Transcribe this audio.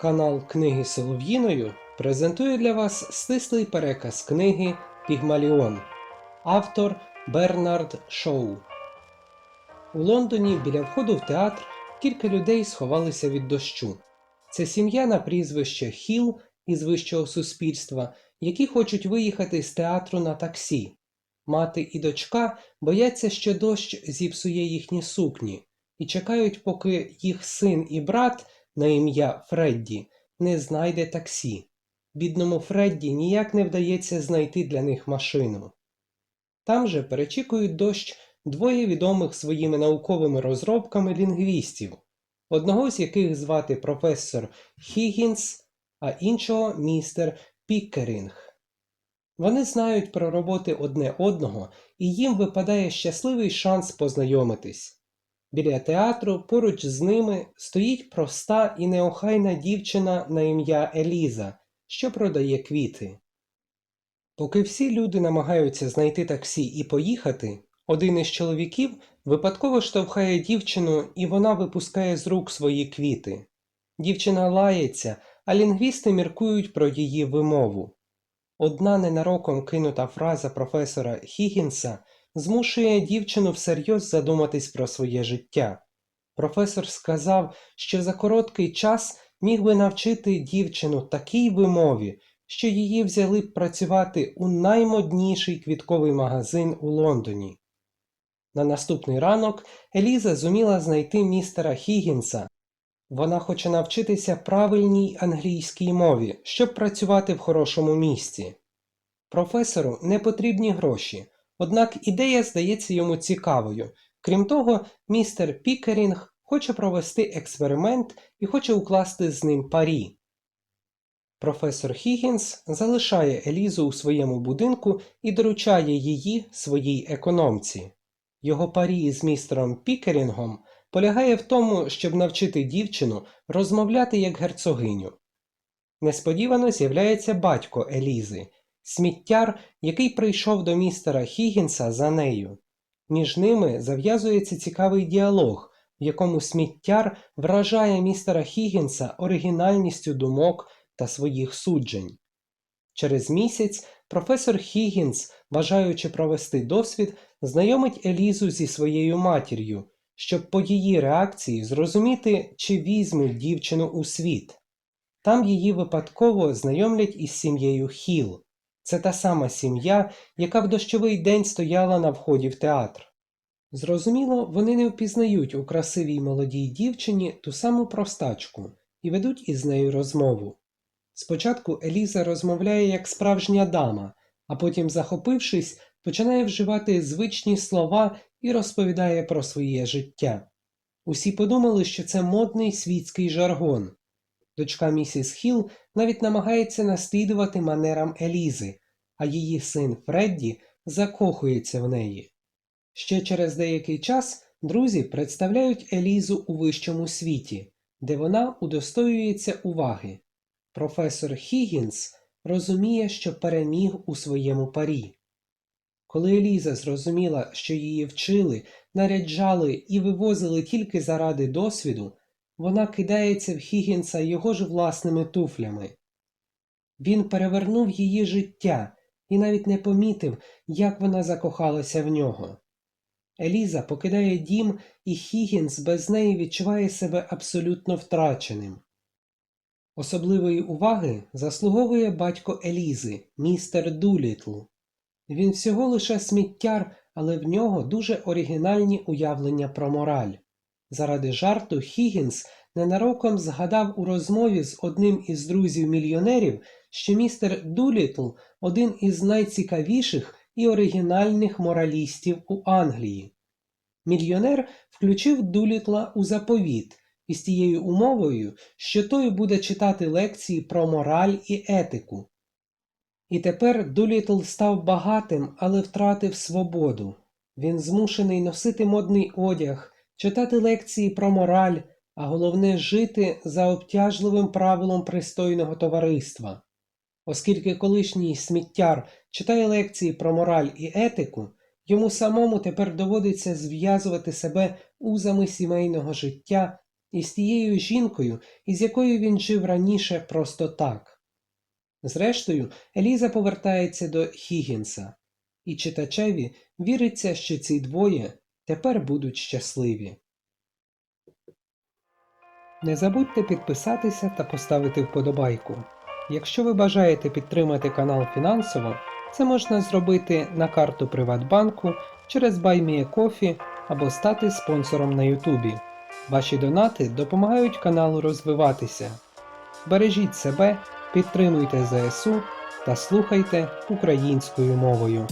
Канал Книги Солов'їною презентує для вас стислий переказ книги Пігмаліон. Автор Бернард Шоу. У Лондоні біля входу в театр кілька людей сховалися від дощу. Це сім'я на прізвище Хіл із вищого суспільства, які хочуть виїхати з театру на таксі. Мати і дочка бояться, що дощ зіпсує їхні сукні, і чекають, поки їх син і брат на ім'я Фредді не знайде таксі. Бідному Фредді ніяк не вдається знайти для них машину. Там же перечікують дощ двоє відомих своїми науковими розробками лінгвістів, одного з яких звати професор Хіггінс, а іншого містер Піккерінг. Вони знають про роботи одне одного, і їм випадає щасливий шанс познайомитись. Біля театру поруч з ними стоїть проста і неохайна дівчина на ім'я Еліза, що продає квіти. Поки всі люди намагаються знайти таксі і поїхати, один із чоловіків випадково штовхає дівчину, і вона випускає з рук свої квіти. Дівчина лається, а лінгвісти міркують про її вимову. Одна ненароком кинута фраза професора Хіггінса змушує дівчину всерйоз задуматись про своє життя. Професор сказав, що за короткий час міг би навчити дівчину такій вимові, що її взяли б працювати у наймодніший квітковий магазин у Лондоні. На наступний ранок Еліза зуміла знайти містера Хіггінса. Вона хоче навчитися правильній англійській мові, щоб працювати в хорошому місці. Професору не потрібні гроші, однак ідея здається йому цікавою. Крім того, містер Пікерінг хоче провести експеримент і хоче укласти з ним парі. Професор Хіггінс залишає Елізу у своєму будинку і доручає її своїй економці. Його парі з містером Пікерінгом полягає в тому, щоб навчити дівчину розмовляти як герцогиню. Несподівано з'являється батько Елізи, сміттяр, який прийшов до містера Хіггінса за нею. Між ними зав'язується цікавий діалог, в якому сміттяр вражає містера Хіггінса оригінальністю думок та своїх суджень. Через місяць професор Хіггінс, бажаючи провести досвід, знайомить Елізу зі своєю матір'ю, щоб по її реакції зрозуміти, чи візьмуть дівчину у світ. Там її випадково знайомлять із сім'єю Хіл. Це та сама сім'я, яка в дощовий день стояла на вході в театр. Зрозуміло, вони не впізнають у красивій молодій дівчині ту саму простачку і ведуть із нею розмову. Спочатку Еліза розмовляє як справжня дама, а потім, захопившись, починає вживати звичні слова і розповідає про своє життя. Усі подумали, що це модний світський жаргон. Дочка місіс Хіл навіть намагається наслідувати манерам Елізи, а її син Фредді закохується в неї. Ще через деякий час друзі представляють Елізу у вищому світі, де вона удостоюється уваги. Професор Хіггінс розуміє, що переміг у своєму парі. Коли Еліза зрозуміла, що її вчили, наряджали і вивозили тільки заради досвіду, вона кидається в Хіггінса його ж власними туфлями. Він перевернув її життя і навіть не помітив, як вона закохалася в нього. Еліза покидає дім, і Хіггінс без неї відчуває себе абсолютно втраченим. Особливої уваги заслуговує батько Елізи, містер Дулітл. Він всього лише сміттяр, але в нього дуже оригінальні уявлення про мораль. Заради жарту Хіггінс ненароком згадав у розмові з одним із друзів-мільйонерів, що містер Дулітл один із найцікавіших і оригінальних моралістів у Англії. Мільйонер включив Дулітла у заповіт із тією умовою, що той буде читати лекції про мораль і етику. І тепер Дулітл став багатим, але втратив свободу. Він змушений носити модний одяг, читати лекції про мораль, а головне жити за обтяжливим правилом пристойного товариства. Оскільки колишній сміттяр читає лекції про мораль і етику, йому самому тепер доводиться зв'язувати себе узами сімейного життя із тією жінкою, із якою він жив раніше просто так. Зрештою, Еліза повертається до Хігінса, і читачеві віриться, що ці двоє тепер будуть щасливі. Не забудьте підписатися та поставити вподобайку. Якщо ви бажаєте підтримати канал фінансово, це можна зробити на карту Приватбанку через BuyMeACoffee або стати спонсором на Ютубі. Ваші донати допомагають каналу розвиватися. Бережіть себе, підтримуйте ЗСУ та слухайте українською мовою.